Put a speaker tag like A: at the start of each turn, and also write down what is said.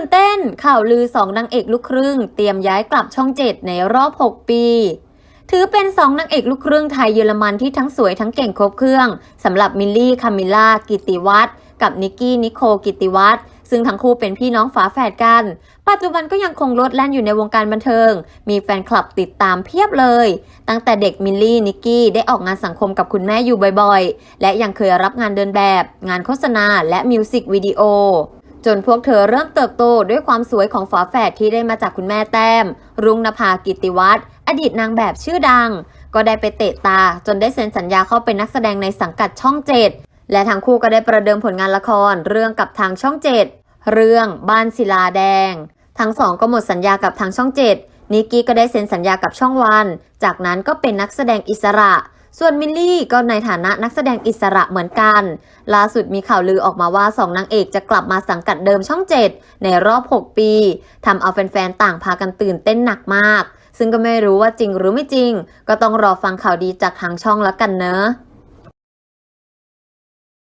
A: ตื่นเต้นข่าวลือสองนางเอกลูกครึ่ง เตรียมย้ายกลับช่องเจ็ดในรอบ 6 ปี ถือเป็นสองนางเอกลูกครึ่งไทยเยอรมันที่ทั้งสวยทั้งเก่งครบเครื่องสำหรับมิลลี่คามิล่ากิติวัฒน์กับนิกกี้นิโคกิติวัฒน์ซึ่งทั้งคู่เป็นพี่น้องฝาแฝดกัน ปัจจุบันก็ยังคงลดแล่นอยู่ในวงการบันเทิง มีแฟนคลับติดตามเพียบเลย ตั้งแต่เด็กมิลลี่ นิกกี้ ได้ออกงานสังคมกับคุณแม่อยู่บ่อยๆ และยังเคยรับงานเดินแบบ งานโฆษณา และมิวสิกวิดีโอ จนพวกเธอเริ่มเติบโตด้วยความสวยของฝาแฝดที่ได้มาจากคุณแม่แต้ม รุ่งนภากิติวัฒน์อดีตนางแบบชื่อดัง ก็ได้ไปเตะตา จนได้เซ็นสัญญาเข้าเป็นนักแสดงในสังกัดช่องเจ็ดและทั้งคู่ก็ได้ประเดิมผลงานละครเรื่องกับทางช่องเจ็ดเรื่องบ้านศิลาแดง ทั้งสองก็หมดสัญญากับทางช่องเจ็ดนิกกี้ก็ได้เซ็นสัญญากับช่องวัน จากนั้นก็เป็นนักแสดงอิสระ ส่วนมิลลี่ก็ในฐานะนักแสดงอิสระเหมือนกัน ล่าสุดมีข่าวลือออกมาว่าสองนางเอกจะกลับมาสังกัดเดิมช่อง7ในรอบ 6 ปีทำเอาแฟนๆ ต่างพากันตื่นเต้นหนักมาก ซึ่งก็ไม่รู้ว่าจริงหรือไม่จริง ก็ต้องรอฟังข่าวดีจากทางช่องแล้วกันเนอะ